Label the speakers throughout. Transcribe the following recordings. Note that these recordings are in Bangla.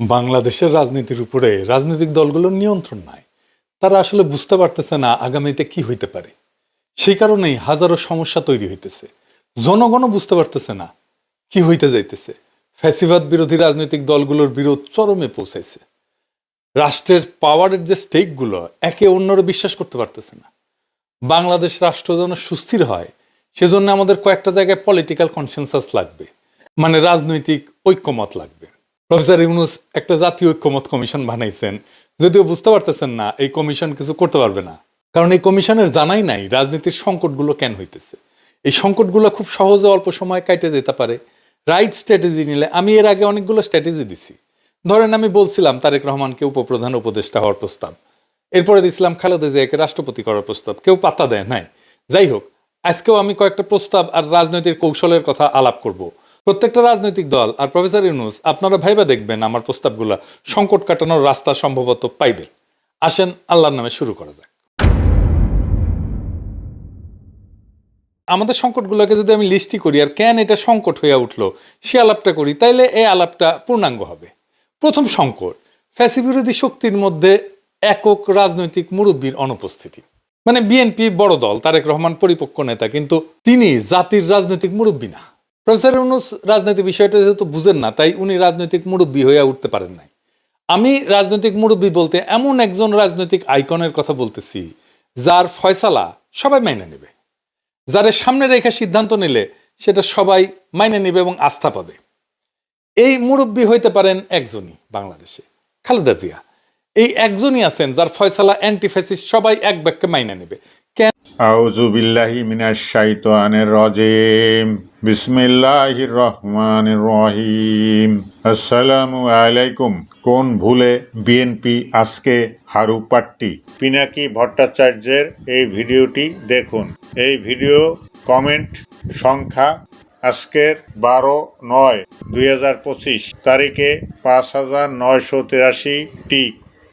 Speaker 1: বাংলাদেশের রাজনীতির উপরে রাজনৈতিক দলগুলোর নিয়ন্ত্রণ নাই। তারা আসলে বুঝতে পারতেছে না আগামীতে কি হইতে পারে। সেই কারণেই হাজারো সমস্যা তৈরি হইতেছে। জনগণও বুঝতে পারতেছে না কি হইতে যাইতেছে। ফ্যাসিবাদ বিরোধী রাজনৈতিক দলগুলোর বিরোধ চরমে পৌঁছাইছে। রাষ্ট্রের পাওয়ারের যে স্টেকগুলো একে অন্যরে বিশ্বাস করতে পারতেছে না। বাংলাদেশ রাষ্ট্র যেন সুস্থির হয়, সেজন্য আমাদের কয়েকটা জায়গায় পলিটিক্যাল কনসেনসাস লাগবে। মানে রাজনৈতিক ঐক্যমত লাগবে। প্রফেসর ইউনুস একটা জাতীয় ঐক্যমত কমিশন বানাইছেন। যদিও বুঝতে পারতেছেন না, এই কমিশন কিছু করতে পারবে না। কারণ এই কমিশনের জানাই নাই রাজনীতির সংকটগুলো কেন হইতেছে। এই সংকটগুলো খুব সহজে অল্প সময় কাটে যেতে পারে। রাইট স্ট্র্যাটেজি নিলে আমি এর আগে অনেকগুলো স্ট্র্যাটেজি দিছি। ধরেন আমি বলছিলাম, তারেক রহমানকে উপপ্রধান উপদেষ্টা হওয়ার প্রস্তাব। এরপরে দিছিলাম, খালেদা জিয়াকে রাষ্ট্রপতি করার প্রস্তাব। কেউ পাত্তা দেয় নাই। যাই হোক, আজকেও আমি কয়েকটা প্রস্তাব আর রাজনৈতিক কৌশলের কথা আলাপ করব। প্রত্যেকটা রাজনৈতিক দল আর প্রফেসর ইউনুস, আপনারা ভাইবা দেখবেন আমার প্রস্তাবগুলা। সংকট কাটানোর রাস্তা সম্ভবত পাইবে আসেন, আল্লাহর নামে শুরু করা যাক। আমাদের সংকটগুলোকে যদি আমি লিস্টি করি, আর কেন এটা সংকট হয়ে উঠল, সে আলাপটা করি, তাইলে এই আলাপটা পূর্ণাঙ্গ হবে। প্রথম সংকট, ফ্যাসিবিরোধী শক্তির মধ্যে একক রাজনৈতিক মুরব্বীর অনুপস্থিতি। মানে বিএনপি বড় দল, তারেক রহমান পরিপক্ক নেতা, কিন্তু তিনি জাতির রাজনৈতিক মুরব্বী না। প্রফেসর ইউনুস রাজনীতি বিষয়টা যেহেতু বুঝেন না, তাই উনি রাজনৈতিক মুরব্বী হয়ে উঠতে পারেন নাই। আমি রাজনৈতিক মুরব্বী বলতে এমন একজন রাজনৈতিক আইকনের কথা বলতেছি, যার ফয়সালা সবাই মাইনে নেবে। যাদের সামনে রেখে সিদ্ধান্ত নিলে সেটা সবাই মাইনে নেবে এবং আস্থা পাবে। এই মুরব্বী হইতে পারেন একজনই বাংলাদেশে, খালেদা জিয়া। এই একজনই আছেন যার ফয়সালা অ্যান্টিফেসিস সবাই এক বাক্যে মাইনে নেবে।
Speaker 2: আউযু বিল্লাহি মিনাশ শাইতানির রাজিম বিসমিল্লাহির রহমানির রহিম আসসালামু আলাইকুম। কোন ভুলে বিএনপি আজকে হারু পাট্টি? পিনাকি ভট্টাচার্যের এই ভিডিওটি দেখুন। এই ভিডিও কমেন্ট সংখ্যা আজকের বারো নয়, দুই হাজার পঁচিশ তারিখে পাঁচ হাজার নয়শো তিরাশিটি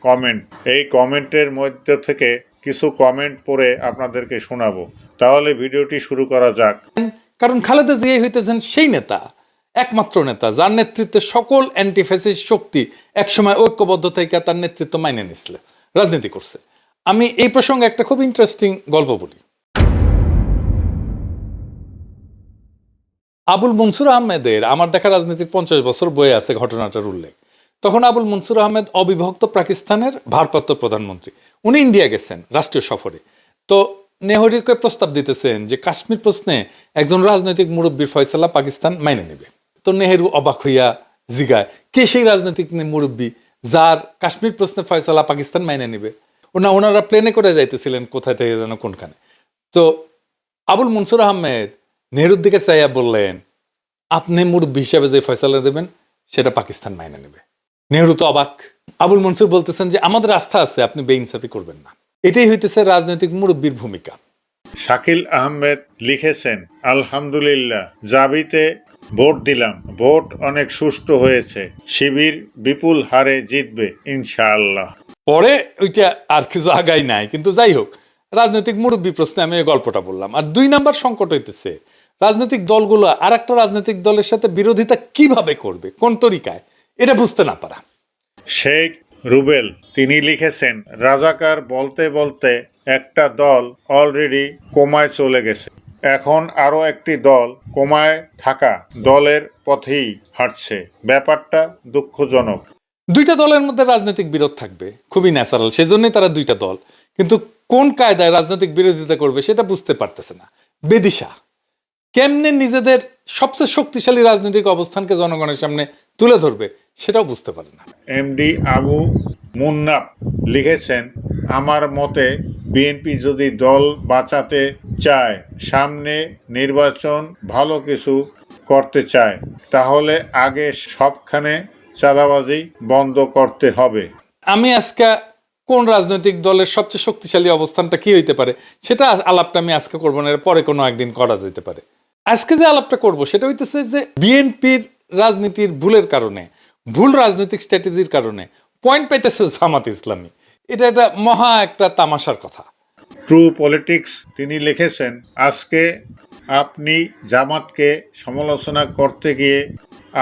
Speaker 2: কমেন্ট। এই কমেন্টের মধ্যে থেকে কিছু কমেন্ট পড়ে আপনাদেরকে শোনাবো। তাহলে ভিডিওটি শুরু করা যাক।
Speaker 1: কারণ খালেদা জিয়াই হইতেছেন সেই নেতা, একমাত্র নেতা, যার নেতৃত্বে সকল অ্যান্টিফেসিস শক্তি একসময় ঐক্যবদ্ধ থেকে তার নেতৃত্ব মাইনে নিছিল রাজনীতি করছে। আমি এই প্রসঙ্গে একটা খুব ইন্টারেস্টিং গল্প বলি। আবুল মনসুর আহমেদের, আমার দেখা রাজনীতির পঞ্চাশ বছর বয়ে আছে ঘটনাটার উল্লেখ। তখন আবুল মনসুর আহমেদ অবিভক্ত পাকিস্তানের ভারপ্রাপ্ত প্রধানমন্ত্রী। উনি ইন্ডিয়া গেছেন, রাষ্ট্রীয় সফরে। তো নেহরুকে প্রস্তাব দিতেছেন যে কাশ্মীর প্রশ্নে একজন রাজনৈতিক মুরব্বীর ফয়সালা পাকিস্তান মাইনে নেবে। তো নেহেরু অবাক হইয়া জিগায়, কে সেই রাজনৈতিক মুরব্বী যার কাশ্মীর প্রশ্নে ফয়সালা পাকিস্তান মাইনে নেবে? ওনা, ওনারা প্লেনে করে যাইতেছিলেন কোথায় থেকে যেন কোনখানে। তো আবুল মনসুর আহমেদ নেহরুর দিকে চাইয়া বললেন, আপনি মুরব্বী হিসাবে যে ফয়সালা দেবেন, সেটা পাকিস্তান মাইনে নেবে। নেহরু তো অবাক। আবুল মনসুর বলতেছেন যে আমাদের আস্থা আছে আপনি বেইনসাফি করবেন না। এটাই হইতেছে রাজনৈতিক মুরব্বীর ভূমিকা।
Speaker 2: শাকিল আহমেদ লিখেছেন আলহামদুলিল্লাহ জাবিতে ভোট দিলাম। ভোট অনেক সুষ্ঠু হয়েছে। শিবির বিপুল হারে জিতবে ইনশাআল্লাহ।
Speaker 1: পরে ওইটা আর কিছু আগাই নাই কিন্তু যাই হোক রাজনৈতিক মুরব্বী প্রশ্নে আমি এই গল্পটা বললাম। আর দুই নাম্বার সংকট হইতেছে রাজনৈতিক দলগুলো আর একটা রাজনৈতিক দলের সাথে বিরোধিতা কীভাবে করবে কোন তরিকায় এটা বুঝতে না পারা।
Speaker 2: শেখ রুবেল, তিনি লিখেছেন, রাজাকার বলতে বলতে একটা দল অলরেডি কোমায় চলে গেছে। এখন আরও একটি দল কোমায় থাকা দলের পথেই হাঁটছে। ব্যাপারটা দুঃখজনক।
Speaker 1: দুইটা দলের মধ্যে রাজনৈতিক বিরোধ থাকবে, খুবই ন্যাচারাল সেজন্যই তারা দুইটা দল। কিন্তু কোন কায়দায় রাজনৈতিক বিরোধিতা করবে সেটা বুঝতে পারতেছে না। বেদিশা, কেমনে নিজেদের সবচেয়ে শক্তিশালী রাজনৈতিক অবস্থানকে জনগণের সামনে তুলে ধরবে সেটাও বুঝতে পারে না।
Speaker 2: এমডি আবু মুন্নাফ লিখেছেন, আমার মতে বিএনপি যদি দল বাঁচাতে চায়, সামনে নির্বাচন ভালো কিছু করতে চায়, তাহলে আগে সবখানে চাঁদাবাজি বন্ধ করতে হবে।
Speaker 1: আমি আজকে কোন রাজনৈতিক দলের সবচেয়ে শক্তিশালী অবস্থানটা কি হইতে পারে, সেটা আলাপটা আমি আজকে করব না পরে কোনো একদিন করা যেতে পারে। আজকে যে আলাপটা করব, সেটা হইতেছে যে বিএনপির রাজনীতির ভুলের কারণে ভুল রাজনৈতিক স্ট্র্যাটেজির কারণে পয়েন্ট পাইতেছে জামাত ইসলামী। এটা একটা মহা একটা তামাশার কথা।
Speaker 2: ট্রু পলিটিক্স তিনি লিখেছেন আজকে আপনি জামাতকে সমালোচনা করতে গিয়ে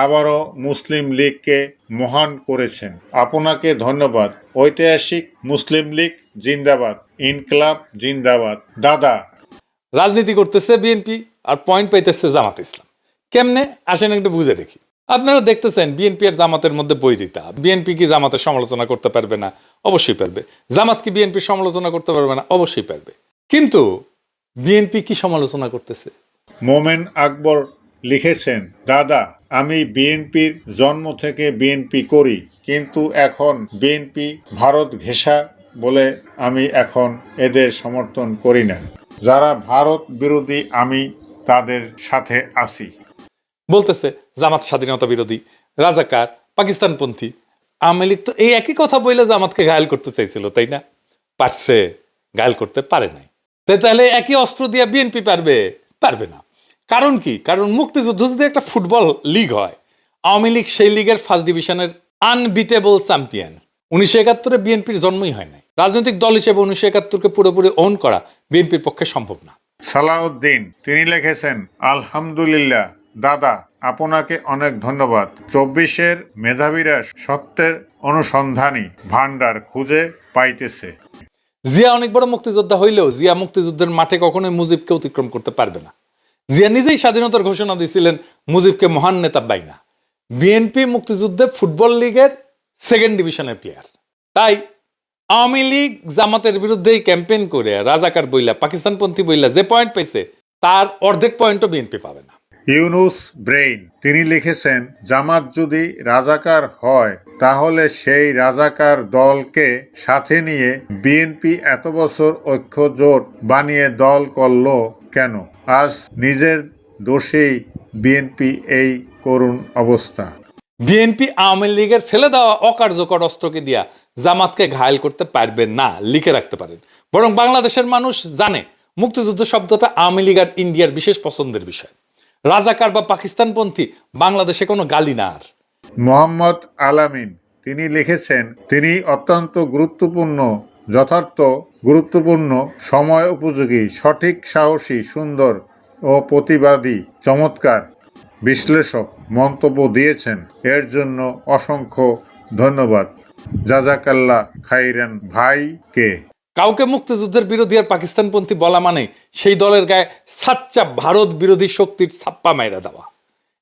Speaker 2: আবারও মুসলিম লীগকে মহান করেছেন। আপনাকে ধন্যবাদ। ঐতিহাসিক মুসলিম লীগ জিন্দাবাদ ইনকলাব জিন্দাবাদ। দাদা।
Speaker 1: রাজনীতি করতেছে বিএনপি আর পয়েন্ট পাইতেছে জামাত ইসলাম। কেমনে? আসেন একটু বুঝে দেখি। আপনারা দেখতেছেন বিএনপি আর জামাতের মধ্যে বৈরিতা। বিএনপি কি জামাতের সমালোচনা করতে পারবে না? অবশ্যই পারবে। জামাত কি বিএনপি সমালোচনা করতে পারবে না? অবশ্যই পারবে। কিন্তু বিএনপি কি সমালোচনা করতেছে?
Speaker 2: মোমেন আকবর লিখেছেন দাদা আমি বিএনপির জন্ম থেকে বিএনপি করি কিন্তু এখন বিএনপি ভারত ঘেঁষা বলে আমি এখন এদের সমর্থন করি না। যারা ভারত বিরোধী আমি তাদের সাথে আছি।
Speaker 1: বলতেছে জামাত স্বাধীনতা বিরোধী, রাজাকার, পাকিস্তানপন্থী। আওয়ামী লীগ তো এই একই কথা বলে জামাতকে ঘায়াল করতে চাইছিল, তাই না? পারছে, ঘায়াল করতে পারে নাই। তাহলে একই অস্ত্র দিয়ে বিএনপি পারবে? পারবে না। কারণ কি? কারণ মুক্তিযুদ্ধ যদি একটা ফুটবল লিগ হয়, আওয়ামী লীগ সেই লিগের ফার্স্ট ডিভিশনের আনবিটেবল চ্যাম্পিয়ন উনিশশো একাত্তরে বিএনপির জন্মই হয় নাই। রাজনৈতিক দল হিসেবে উনিশশো একাত্তরকে পুরোপুরি ওন করা বিএনপির পক্ষে সম্ভব না।
Speaker 2: সালাউদ্দিন, তিনি লিখেছেন, আলহামদুলিল্লাহ দাদা, আপনাকে অনেক ধন্যবাদ। চব্বিশের মেধাবীরা সত্যের অনুসন্ধানী ভান্ডার খুঁজে পাইতেছে।
Speaker 1: জিয়া অনেক বড় মুক্তিযোদ্ধা হইলেও জিয়া মুক্তিযুদ্ধের মাঠে কখনোই মুজিবকে অতিক্রম করতে পারবে না। জিয়া নিজেই স্বাধীনতার ঘোষণা দিয়েছিলেন মুজিবকে মহান নেতা পাই না। বিএনপি মুক্তিযুদ্ধে ফুটবল লিগের সেকেন্ড ডিভিশনের প্লেয়ার তাই আওয়ামী লীগ জামাতের বিরুদ্ধেই ক্যাম্পেইন করে রাজাকার বইলা, পাকিস্তানপন্থী বইলা যে পয়েন্ট পাইছে, তার অর্ধেক পয়েন্টও বিএনপি পাবে না।
Speaker 2: ইউনুস ব্রেইন। তিনি লিখেছেন, জামাত যদি রাজাকার হয়, তাহলে সেই রাজাকার দলকে সাথে নিয়ে বিএনপি এত বছর ঐক্য জোট বানিয়ে দল করল কেন? আজ নিজের দোষেই বিএনপি এই করুণ অবস্থা।
Speaker 1: বিএনপি আওয়ামী লীগের ফেলে দেওয়া অকার্যকর অস্ত্রকে দিয়া জামাতকে ঘায়ল করতে পারবেন না, লিখে রাখতে পারেন। বরং বাংলাদেশের মানুষ জানে, মুক্তিযুদ্ধ শব্দটা আওয়ামী লীগ আর ইন্ডিয়ার বিশেষ পছন্দের বিষয়। রাজাকার বা পাকিস্তানপন্থী, বাংলাদেশে কোনো গালি না আর।
Speaker 2: মোহাম্মদ আলামিন, তিনি লিখেছেন, তিনি অত্যন্ত গুরুত্বপূর্ণ, যথার্থ গুরুত্বপূর্ণ, সময় উপযোগী, সঠিক, সাহসী, সুন্দর ও প্রতিবাদী, চমৎকার বিশ্লেষক মন্তব্য দিয়েছেন। এর জন্য অসংখ্য ধন্যবাদ। জাজাকাল্লা খাইরান ভাইকে।
Speaker 1: কাউকে মুক্তিযুদ্ধের বিরোধী আর পাকিস্তানপন্থী বলা মানে সেই দলের গায়ে সাচ্চা ভারত বিরোধী শক্তির ছাপ্পা মাইরা দেওয়া।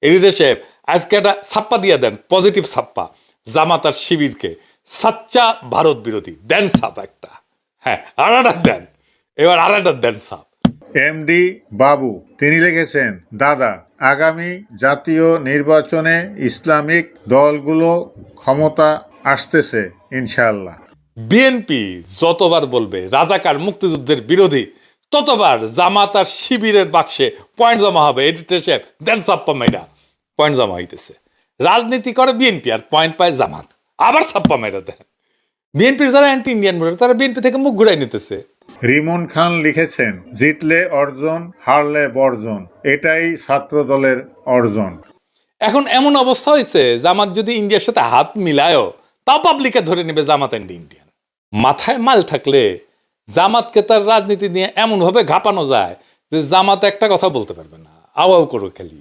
Speaker 1: এডিটর সাহেব আজকে একটা ছাপ্পা দিয়ে দেন, পজিটিভ ছাপ্পা, জামাত আর শিবিরকে। সাচ্চা ভারত বিরোধী, দেন সাপ একটা। হ্যাঁ একটা দেন। এবার একটা দেন ছাপ।
Speaker 2: এমডি বাবু, তিনি লিখেছেন, দাদা, আগামী জাতীয় নির্বাচনে ইসলামিক দলগুলো ক্ষমতা আসতেছে, ইনশাআল্লাহ।
Speaker 1: বিএনপি যতবার বলবে রাজাকার মুক্তিযুদ্ধের বিরোধী ততবার জামাত আর শিবিরের বাক্সে পয়েন্ট জমা হবে। এডিটর সাহেব দেন মাইরা। পয়েন্ট জমা হইতেছে। রাজনীতি করে বিএনপি আর পয়েন্ট পায় জামাত। আবার ছাপ্পা মাইরা দেন। বিএনপির যারা অ্যান্টি ইন্ডিয়ান ভোটার তারা বিএনপি থেকে মুখ ঘুরাই নিতেছে।
Speaker 2: রিমন খান লিখেছেন জিতলে অর্জন হারলে বর্জন। এটাই ছাত্র দলের অর্জন।
Speaker 1: এখন এমন অবস্থা হয়েছে জামাত যদি ইন্ডিয়ার সাথে হাত মিলায়ও তাও পাবলিকে ধরে নেবে জামাত অ্যান্ড ইন্ডিয়ান মাথায় মাল থাকলে জামাতকে তার রাজনীতি নিয়ে এমন ভাবে ঘাপানো যায় যে জামাত একটা কথা বলতে পারবে না। আওয়াও করো খালি।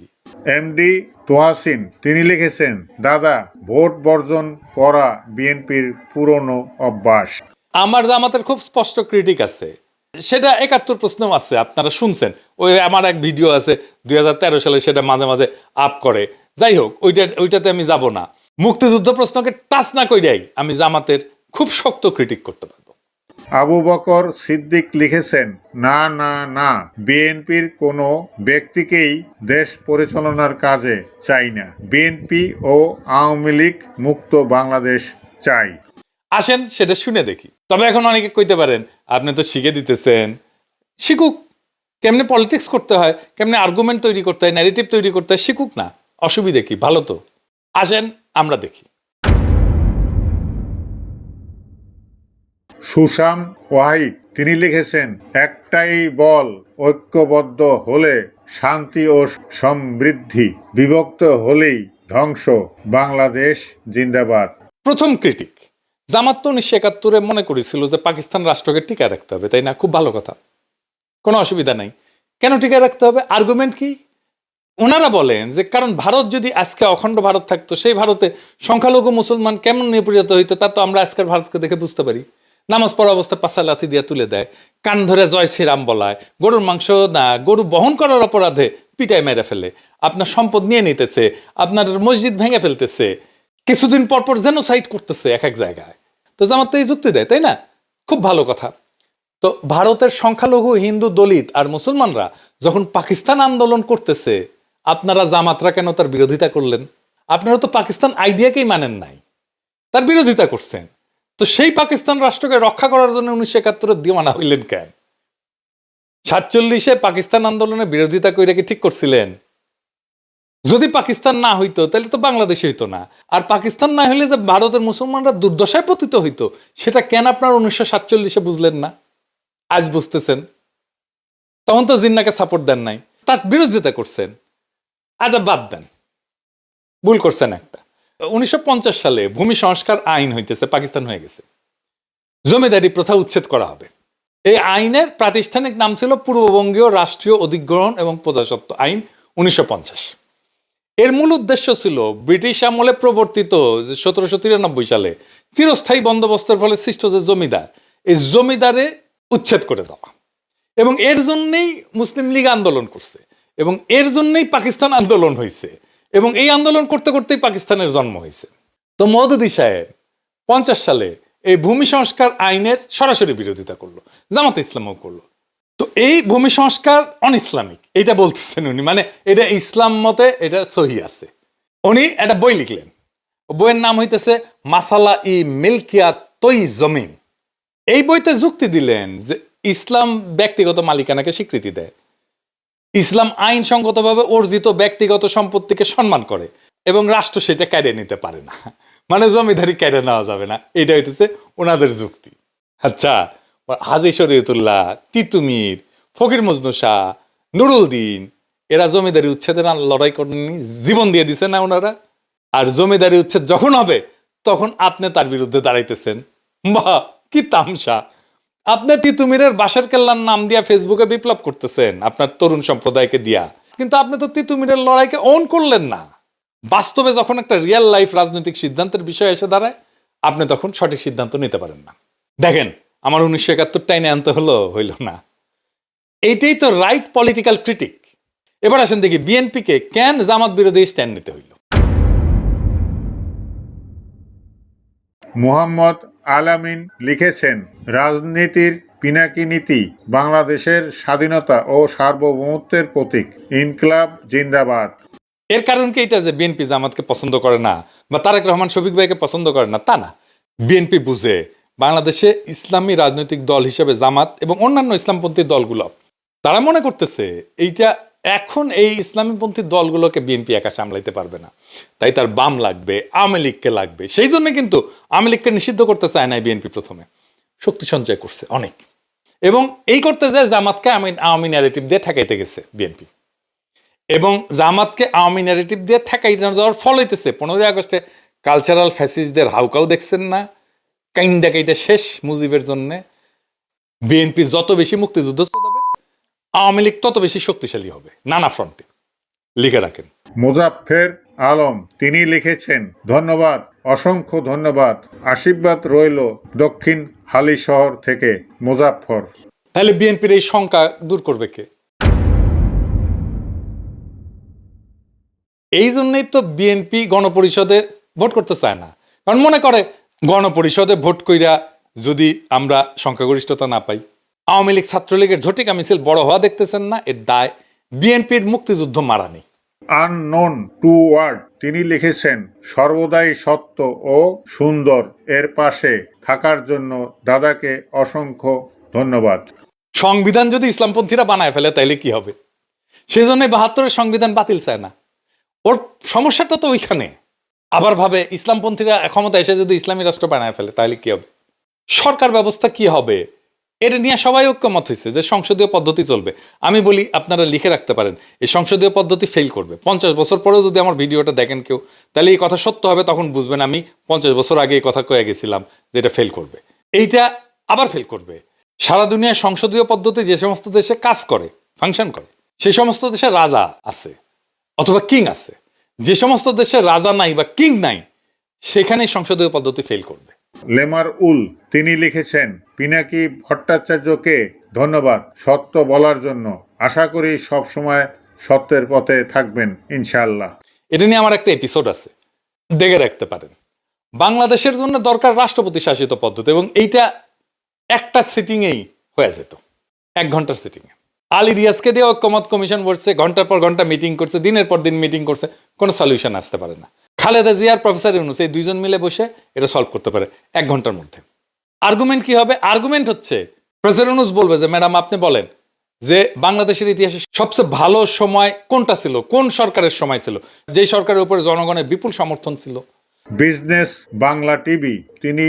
Speaker 2: এমডি তোহাসিন তিনি লিখেছেন দাদা ভোট বর্জন করা বিএনপির পুরনো অভ্যাস।
Speaker 1: আমার জামাতের খুব স্পষ্ট ক্রিটিক আছে। সেটা একাত্তর প্রশ্ন আছে আপনারা শুনছেন। ওই আমার এক ভিডিও আছে দুই হাজার তেরো সালে সেটা মাঝে মাঝে আপ করে। যাই হোক ওইটা ওইটাতে আমি যাব না। মুক্তিযুদ্ধ প্রশ্নকে টাচ না কইরাই আমি জামাতের খুব শক্ত ক্রিটিক করতে পারব।
Speaker 2: আবু বকর সিদ্দিক লিখেছেন না না না বিএনপির কোনো ব্যক্তিকেই দেশ পরিচালনার কাজে চাই না। বিএনপি ও আওয়ামী লীগ মুক্ত বাংলাদেশ চাই।
Speaker 1: আসেন সেটা শুনে দেখি। তবে এখন অনেকে কইতে পারেন আপনি তো শিখে দিতেছেন। শিখুক। কেমনে পলিটিক্স করতে হয় কেমনে আর্গুমেন্ট তৈরি করতে হয় ন্যারেটিভ তৈরি করতে হয় শিখুক না। অসুবিধে কি? ভালো তো। আসেন আমরা দেখি।
Speaker 2: সুশাম ওয়াহিদ তিনি লিখেছেন, একটাই বল ঐক্যবদ্ধ হলে শান্তি ও সমৃদ্ধি বিভক্ত হলেই ধ্বংস। বাংলাদেশ জিন্দাবাদ।
Speaker 1: প্রথম ক্রিটিক জামাত তো উনিশশো একাত্তরে মনে করেছিল যে পাকিস্তান রাষ্ট্রকে টিকায় রাখতে হবে, তাই না? খুব ভালো কথা। কোনো অসুবিধা নাই। কেন টিকায় রাখতে হবে? আর্গুমেন্ট কি? ওনারা বলেন যে, কারণ ভারত যদি আজকে অখণ্ড ভারত থাকতো, সেই ভারতে সংখ্যালঘু মুসলমান কেমন নিপীড়িত হইতো, তা তো আমরা আজকের ভারতকে দেখে বুঝতে পারি। নামাজ পড়া অবস্থায় পাশা লাথি দিয়ে তুলে দেয়। কান ধরে জয় শ্রীরাম বলায়, গরুর মাংস না, গরু বহন করার অপরাধে পিটায় মেরে ফেলে। আপনার সম্পদ নিয়ে নিতেছে, আপনার মসজিদ ভেঙে ফেলতেছে। কিছুদিন পর পর জেনোসাইড করতেছে এক এক জায়গায়। তো জামাত এই যুক্তি দেয়, তাই না? খুব ভালো কথা। তো ভারতের সংখ্যালঘু হিন্দু দলিত আর মুসলমানরা যখন পাকিস্তান আন্দোলন করতেছে, আপনারা জামাতরা কেন তার বিরোধিতা করলেন? আপনারা তো পাকিস্তান আইডিয়াকেই মানেন নাই। তার বিরোধিতা করছেন। তো সেই পাকিস্তান রাষ্ট্রকে রক্ষা করার জন্য উনিশশো একাত্তরে দিওয়ানা হইলেন কেন? সাতচল্লিশে পাকিস্তান আন্দোলনের বিরোধিতা করে কি ঠিক করছিলেন? যদি পাকিস্তান না হইতো, তাহলে তো বাংলাদেশ হইতো না। আর পাকিস্তান না হইলে যে ভারতের মুসলমানরা দুর্দশায় পতিত হইতো, সেটা কেন আপনার উনিশশো সাতচল্লিশে বুঝলেন না? আজ বুঝতেছেন। তখন তো জিন্নাকে সাপোর্ট দেন নাই। তার বিরোধিতা করছেন। আজ আর বাদ দেন। ভুল করছেন একটা। উনিশশো পঞ্চাশ সালে ভূমি সংস্কার আইন হইতেছে, পাকিস্তান হয়ে গেছে। জমিদারি প্রথা উচ্ছেদ করা হবে। এই আইনের প্রাতিষ্ঠানিক নাম ছিল পূর্ববঙ্গীয় রাষ্ট্রীয় অধিগ্রহণ এবং প্রজাসত্ব আইন উনিশশো পঞ্চাশ। এর মূল উদ্দেশ্য ছিল ব্রিটিশ আমলে প্রবর্তিত সতেরোশো তিরানব্বই সালে চিরস্থায়ী বন্দোবস্তের ফলে সৃষ্ট যে জমিদার, এই জমিদারে উচ্ছেদ করে দেওয়া। এবং এর জন্যই মুসলিম লীগ আন্দোলন করছে এবং এর জন্যই পাকিস্তান আন্দোলন হয়েছে এবং এই আন্দোলন করতে করতেই পাকিস্তানের জন্ম হয়েছে। তো মহদুদি সাহেব পঞ্চাশ সালে এই ভূমি সংস্কার আইনের সরাসরি বিরোধিতা করল, জামাত ইসলামও করল। তো এই ভূমি সংস্কার অন ইসলামিক এটা বলতেছেন উনি মানে এটা ইসলাম মতে এটা সহি আছে। উনি একটা বই লিখলেন, বইয়ের নাম হইতেছে মাসালা ই মিল্কিয়া তৈ জমিন। এই বইতে যুক্তি দিলেন যে ইসলাম ব্যক্তিগত মালিকানাকে স্বীকৃতি দেয়। ইসলাম আইনসঙ্গতভাবে অর্জিত ব্যক্তিগত সম্পত্তিকে সম্মান করে এবং রাষ্ট্র সেটা কেড়ে নিতে পারে না। মানে জমিদারি কেড়ে নেওয়া যাবে না। এটা হইতেছে ওনাদের যুক্তি। আচ্ছা হাজি শরীয়তুল্লাহ, তিতুমির, ফকির মজনু শাহ, নুরুল দিন, এরা জমিদারি উচ্ছেদের লড়াই করেননি, জীবন দিয়ে দিছে না ওনারা? আর জমিদারি উচ্ছেদ যখন হবে, তখন আপনি তার বিরুদ্ধে দাঁড়াইতেছেন। বাহ, কি তামসা। আপনি তিতুমিরের বাসার কেল্লার নাম দিয়া ফেসবুকে বিপ্লব করতেছেন, আপনার তরুণ সম্প্রদায়কে দিয়া। কিন্তু আপনি তো তিতুমিরের লড়াইকে অন করলেন না। বাস্তবে যখন একটা রিয়েল লাইফ রাজনৈতিক সিদ্ধান্তের বিষয় এসে দাঁড়ায়, আপনি তখন সঠিক সিদ্ধান্ত নিতে পারেন না। দেখেন, আমার উনিশশো একাত্তর টাইনে আনতে হলো, হইল না। এইটাই তো রাইট পলিটিক্যাল ক্রিটিক এবার আসেন দেখি বিএনপিকে কেন জামাত বিরোধী স্ট্যান্ড নিতে হইল?
Speaker 2: মুহাম্মদ আলামিন লিখেছেন, রাজনীতির পিনাকি নীতি বাংলাদেশের স্বাধীনতা ও সার্বভৌমত্বের প্রতীক। ইনকলাব জিন্দাবাদ।
Speaker 1: এর কারণ কি এটা যে বিএনপি জামাতকে পছন্দ করে না, বা তারেক রহমান, শফিক ভাইকে পছন্দ করে না, তা না। বিএনপি বুঝে বাংলাদেশে ইসলামী রাজনৈতিক দল হিসেবে জামাত এবং অন্যান্য ইসলামপন্থী দলগুলো, তারা মনে করতেছে এইটা এখন এই ইসলামীপন্থী দলগুলোকে বিএনপি একা সামলাইতে পারবে না। তাই তার বাম লাগবে, আওয়ামী লীগকে লাগবে। সেই জন্য কিন্তু আওয়ামী লীগকে নিষিদ্ধ করতে চায় না বিএনপি প্রথমে। শক্তি সঞ্চয় করছে অনেক। এবং এই করতে যায় জামাতকে আমি আওয়ামী ন্যারেটিভ দিয়ে ঠেকাইতে গেছে বিএনপি। এবং জামাতকে আওয়ামী ন্যারেটিভ দিয়ে ঠেকাইতে যাওয়ার ফল হইতেছে। পনেরোই আগস্টে কালচারাল ফ্যাসিসদের হাউকাও দেখছেন না। কাইন ডাকাইটা শেষ মুজিবের জন্যে। বিএনপি যত বেশি মুক্তিযুদ্ধ আওয়ামী লীগ তত বেশি শক্তিশালী হবে। নানা ফ্রন্টে। লিখে রাখেন।
Speaker 2: মোজাফফের আলম তিনি লিখেছেন ধন্যবাদ অসংখ্য ধন্যবাদ। আশীর্বাদ রইল দক্ষিণ হালি শহর থেকে মোজাফফর।
Speaker 1: তাহলে বিএনপির এই শঙ্কা দূর করবে কে? এই জন্যই তো বিএনপি গণপরিষদে ভোট করতে চায় না। কারণ মনে করে গণপরিষদে ভোট কইরা যদি আমরা সংখ্যাগরিষ্ঠতা না পাই আওয়ামী লীগ ছাত্রলীগের ঝটিকা মিছিল বড় হওয়া দেখতেছেন না এর দায় বিএনপির মুক্তিযুদ্ধ মারানি।
Speaker 2: আননোন টু ওয়ার্ড তিনি লিখেছেন সর্বদাই সত্য ও সুন্দর এর পাশে থাকার জন্য দাদাকে অসংখ্য ধন্যবাদ।
Speaker 1: সংবিধান যদি ইসলামপন্থীরা বানায় ফেলে তাইলে কি হবে? সেই জন্য বাহাত্তরের সংবিধান বাতিল চায় না। ওর সমস্যাটা তো ওইখানে। আবার ভাবে ইসলামপন্থীরা ক্ষমতা এসে যদি ইসলামী রাষ্ট্র বানায় ফেলে তাহলে কি হবে? সরকার ব্যবস্থা কি হবে? এটা নিয়ে সবাই ঐক্যমত হয়েছে যে সংসদীয় পদ্ধতি চলবে। আমি বলি, আপনারা লিখে রাখতে পারেন, এই সংসদীয় পদ্ধতি ফেল করবে। পঞ্চাশ বছর পরেও যদি আমার ভিডিওটা দেখেন কেউ, তাহলে এই কথা সত্য হবে, তখন বুঝবেন আমি পঞ্চাশ বছর আগে এই কথা কয়ে গেছিলাম যে এটা ফেল করবে। এইটা আবার ফেল করবে। সারা দুনিয়ার সংসদীয় পদ্ধতি যে সমস্ত দেশে কাজ করে ফাংশন করে সেই সমস্ত দেশে রাজা আছে, অথবা কিং আছে। যে সমস্ত দেশে রাজা নাই বা কিং নাই সেখানে সংসদীয় পদ্ধতি ফেল করবে।
Speaker 2: লেমার উল, তিনি লিখেছেন, পিনাকি ভট্টাচার্যকে ধন্যবাদ সত্য বলার জন্য। আশা করি সব সময় সত্যের পথে থাকবেন, ইনশাআল্লাহ।
Speaker 1: এটা নিয়ে আমার একটা এপিসোড আছে। দেখে রাখতে পারেন। বাংলাদেশের জন্য দরকার রাষ্ট্রপতি শাসিত পদ্ধতি এবং এইটা একটা সিটিংয়েই হয়ে যেত। এক ঘণ্টার সিটিংয়ে আলী রিয়াজকে দিয়ে ঐক্যমত কমিশন বসছে, ঘণ্টার পর ঘণ্টা মিটিং করছে, দিনের পর দিন মিটিং করছে, কোনো সলিউশন আসতে পারে না। খালেদা জিয়ার প্রফেসর ইউনুস, এই দুইজন মিলে বসে এটা সলভ করতে পারে এক ঘণ্টার মধ্যে। আর্গুমেন্ট কি হবে? আর্গুমেন্ট হচ্ছে প্রফেসর ইউনুস বলবে যে ম্যাডাম আপনি বলেন যে, বাংলাদেশের ইতিহাসে সবচেয়ে ভালো সময় কোনটা ছিল? কোন সরকারের সময় ছিল? যেই সরকারের উপরে জনগণের বিপুল সমর্থন ছিল।
Speaker 2: বিজনেস বাংলা টিভি তিনি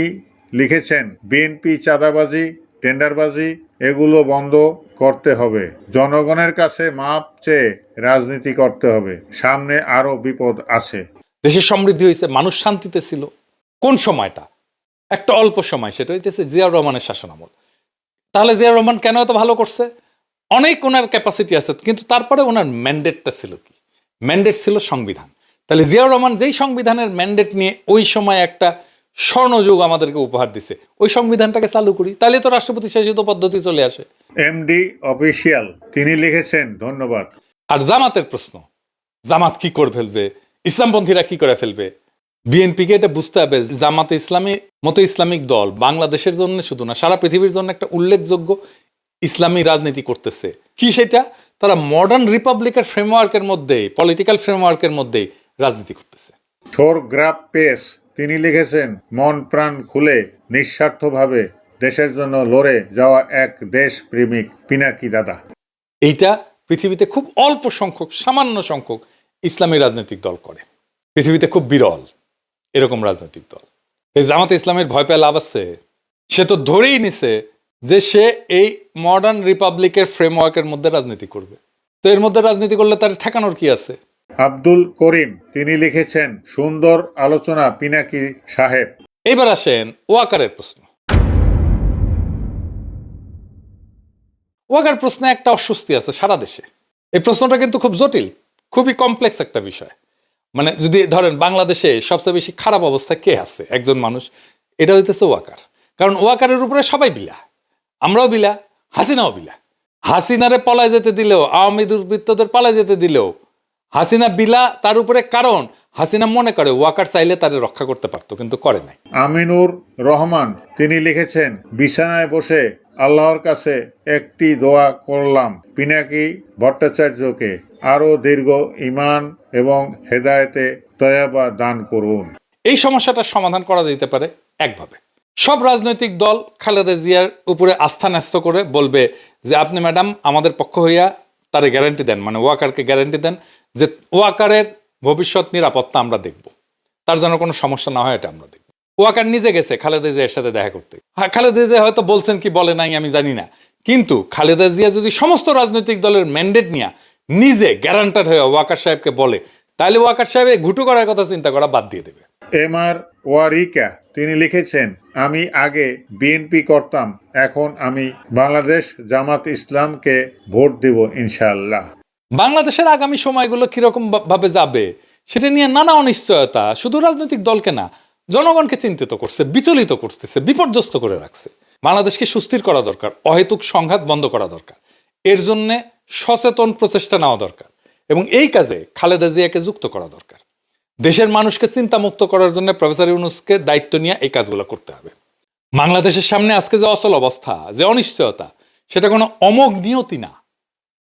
Speaker 2: লিখেছেন বিএনপি চাঁদাবাজি, টেন্ডারবাজি, এগুলো বন্ধ করতে হবে। জনগণের কাছে মাপ চেয়ে রাজনীতি করতে হবে। সামনে আরও বিপদ আছে।
Speaker 1: দেশের সমৃদ্ধি হয়েছে মানুষ শান্তিতে ছিল। কোন সময়টা? একটা অল্প সময় সেটা হইতেছে জিয়াউর রহমানের শাসনামল। তাহলে জিয়াউর রহমান কেন এত ভালো করছে? অনেক ওনার ক্যাপাসিটি আছে কিন্তু তারপরে ওনার ম্যান্ডেটটা ছিল কি? ম্যান্ডেট ছিল সংবিধান। তাহলে জিয়াউর রহমান যেই সংবিধানের ম্যান্ডেট নিয়ে ওই সময় একটা স্বর্ণযুগ আমাদেরকে উপহার দিছে ওই সংবিধানটাকে চালু করি তাহলে তো রাষ্ট্রপতি শাসিত পদ্ধতি চলে আসে।
Speaker 2: এমডি অফিসিয়াল তিনি লিখেছেন ধন্যবাদ।
Speaker 1: আর জামাতের প্রশ্ন জামাত কি করে ফেলবে? ইসলামপন্থীরা কি করে ফেলবে? বিএনপিকে এটা বুঝতে হবে জামাতে ইসলামী মতো ইসলামিক দল বাংলাদেশের জন্য শুধু না সারা পৃথিবীর জন্য একটা উল্লেখযোগ্য ইসলামী রাজনীতি করতেছে। কি সেটা? তারা মডার্ন রিপাবলিকের ফ্রেমওয়ার্কের মধ্যেই পলিটিক্যাল ফ্রেমওয়ার্কের মধ্যেই রাজনীতি করতেছে।
Speaker 2: থোর গ্রাফ পেস তিনি লিখেছেন মন প্রাণ খুলে নিঃস্বার্থভাবে দেশের জন্য লড়ে যাওয়া এক দেশ প্রেমিক পিনাকি দাদা।
Speaker 1: এইটা পৃথিবীতে খুব অল্প সংখ্যক সামান্য সংখ্যক ইসলামী রাজনৈতিক দল করে। পৃথিবীতে খুব বিরল এরকম রাজনৈতিক দল। এই জামাতে ইসলামের ভয় পেয়ে লাভ আছে। সে তো ধরেই নিছে যে সে এই মডার্ন রিপাবলিকের ফ্রেমওয়ার্কের মধ্যে রাজনীতি করবে। তো এর মধ্যে রাজনীতি করলে তার ঠেকানোর কি আছে?
Speaker 2: আব্দুল করিম তিনি লিখেছেন সুন্দর আলোচনা পিনাকি সাহেব।
Speaker 1: এইবার আসেন ওয়াকারের প্রশ্ন। ওয়াকার প্রশ্নে একটা অস্বস্তি আছে সারা দেশে। এই প্রশ্নটা কিন্তু খুব জটিল। খুবই কমপ্লেক্স একটা বিষয়। মানে যদি ধরেন বাংলাদেশে সবচেয়ে বেশি খারাপ অবস্থা কে আছে? একজন মানুষ। এটা হইতেছে ওয়াকার। কারণ ওয়াকারের উপরে সবাই বিলা। আমরাও বিলা, হাসিনাও বিলা। হাসিনারে পলায় যেতে দিলেও, আওয়ামী দুর্বৃত্তদের পালায় যেতে দিলেও, হাসিনা বিলা তার উপরে কারণ। হাসিনা মনে করে ওয়াকার চাইলে তারে রক্ষা করতে পারতো, কিন্তু করে নাই।
Speaker 2: আমিনুর রহমান, তিনি লিখেছেন, বিছানায় বসে আল্লাহর কাছে একটি দোয়া করলাম, পিনাকি ভট্টাচার্যকে। আরও দীর্ঘ ইমান এবং হেদায়েতে তয়াবা দান করুন।
Speaker 1: এই সমস্যাটার সমাধান করা যেতে পারে একভাবে। সব রাজনৈতিক দল খালেদা জিয়ার উপরে আস্থা ন্যস্ত করে বলবে যে, আপনি ম্যাডাম, আমাদের পক্ষ হইয়া তারে গ্যারান্টি দেন মানে ওয়াকারকে গ্যারান্টি দেন যে, ওয়াকারের ভবিষ্যৎ নিরাপত্তা আমরা দেখব। তার যেন কোনো সমস্যা না হয়, এটা আমরা দেখব। ওয়াকার নিজে গেছে খালেদা জিয়ার সাথে দেখা করতে। হ্যাঁ খালেদা জিয়া হয়তো বলছেন কি, বলে নাই, আমি জানি না। কিন্তু খালেদা জিয়া যদি সমস্ত রাজনৈতিক দলের ম্যান্ডেট নিয়ে নিজে গ্যারান্টার হয়ে ওয়াকার সাহেবকে বলে তাহলে ওয়াকার সাহেব ঘুটু করার কথা চিন্তা করা বাদ দিয়ে দেবে।
Speaker 2: এম আর ওয়ারিকা তিনি লিখেছেন আমি আগে বিএনপি করতাম এখন আমি বাংলাদেশ জামাত ইসলামকে ভোট দেব ইনশাআল্লাহ।
Speaker 1: বাংলাদেশের আগামী সময়গুলো কীরকম ভাবে যাবে সেটা নিয়ে নানা অনিশ্চয়তা শুধু রাজনৈতিক দলকে না জনগণকে চিন্তিত করছে বিচলিত করতেছে বিপর্যস্ত করে রাখছে। বাংলাদেশকে সুস্থির করা দরকার অহেতুক সংঘাত বন্ধ করা দরকার। এর জন্য সচেতন প্রচেষ্টা নেওয়া দরকার এবং এই কাজে খালেদা জিয়াকে যুক্ত করা দরকার। দেশের মানুষকে চিন্তামুক্ত করার জন্য প্রফেসর ইউনুসকে দায়িত্ব নিয়ে এই কাজগুলো করতে হবে। বাংলাদেশের সামনে আজকে যে অচল অবস্থা, যে অনিশ্চয়তা, সেটা কোনো অমোঘ নিয়তি না।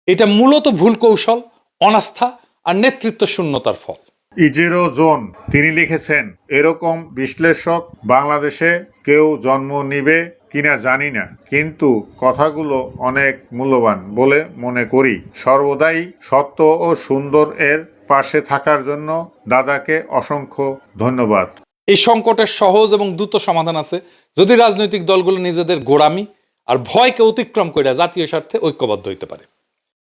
Speaker 1: এটা মূলত ভুল কৌশল, অনাস্থা আর নেতৃত্ব শূন্যতার ফল।
Speaker 2: ইজেরো জোন, তিনি লিখেছেন, এরকম বিশ্লেষক বাংলাদেশে কেউ জন্ম নিবে কিনা জানি না, কিন্তু কথাগুলো অনেক মূল্যবান বলে মনে করি। সর্বদাই সত্য ও সুন্দর এর পাশে থাকার জন্য দাদাকে অসংখ্য ধন্যবাদ।
Speaker 1: এই সংকটের সহজ এবং দ্রুত সমাধান আছে। যদি রাজনৈতিক দলগুলো নিজেদের গোড়ামি আর ভয়কে অতিক্রম করে জাতীয় স্বার্থে ঐক্যবদ্ধ হইতে পারে।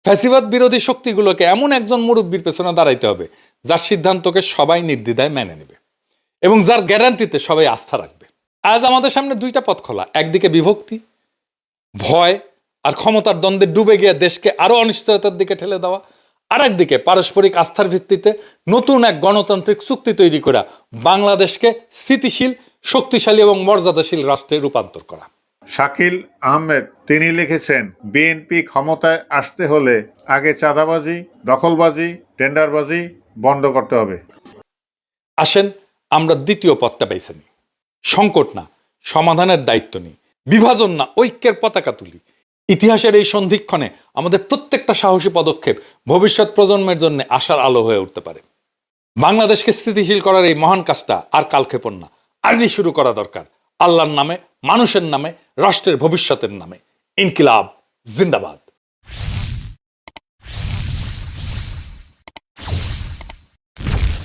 Speaker 1: ফ্যাসিবাদ বিরোধী শক্তিগুলোকে এমন একজন মুরব্বীর পেছনে দাঁড়াইতে হবে, যার সিদ্ধান্তকে সবাই নির্দ্বিধায় মেনে নেবে এবং যার গ্যারান্টিতে সবাই আস্থা রাখবে। আজ আমাদের সামনে দুইটা পথ খোলা। একদিকে বিভক্তি ভয় আর ক্ষমতার দ্বন্দ্বে ডুবে গিয়ে দেশকে আরও অনিশ্চয়তার দিকে ঠেলে দেওয়া। আর একদিকে পারস্পরিক আস্থার ভিত্তিতে নতুন এক গণতান্ত্রিক চুক্তি তৈরি করা বাংলাদেশকে স্থিতিশীল শক্তিশালী এবং মর্যাদাশীল রাষ্ট্রে রূপান্তর করা।
Speaker 2: শাকিল আহমেদ তিনি লিখেছেন বিএনপি ক্ষমতায় আসতে হলে আগে চাঁদাবাজি দখলবাজি টেন্ডারবাজি বন্ধ করতে হবে।
Speaker 1: আসেন আমরা দ্বিতীয় পথটা নিই। সংকট না, সমাধানের দায়িত্ব নিই। বিভাজন না, ঐক্যের পতাকা তুলি। ইতিহাসের এই সন্ধিক্ষণে আমাদের প্রত্যেকটা সাহসী পদক্ষেপ ভবিষ্যৎ প্রজন্মের জন্য আশার আলো হয়ে উঠতে পারে। বাংলাদেশকে স্থিতিশীল করার এই মহান কাজটা আর কালক্ষেপণ না। আজই শুরু করা দরকার। আল্লাহর নামে, মানুষের নামে, রাষ্ট্রের ভবিষ্যতের নামে। ইনকিলাব, জিন্দাবাদ।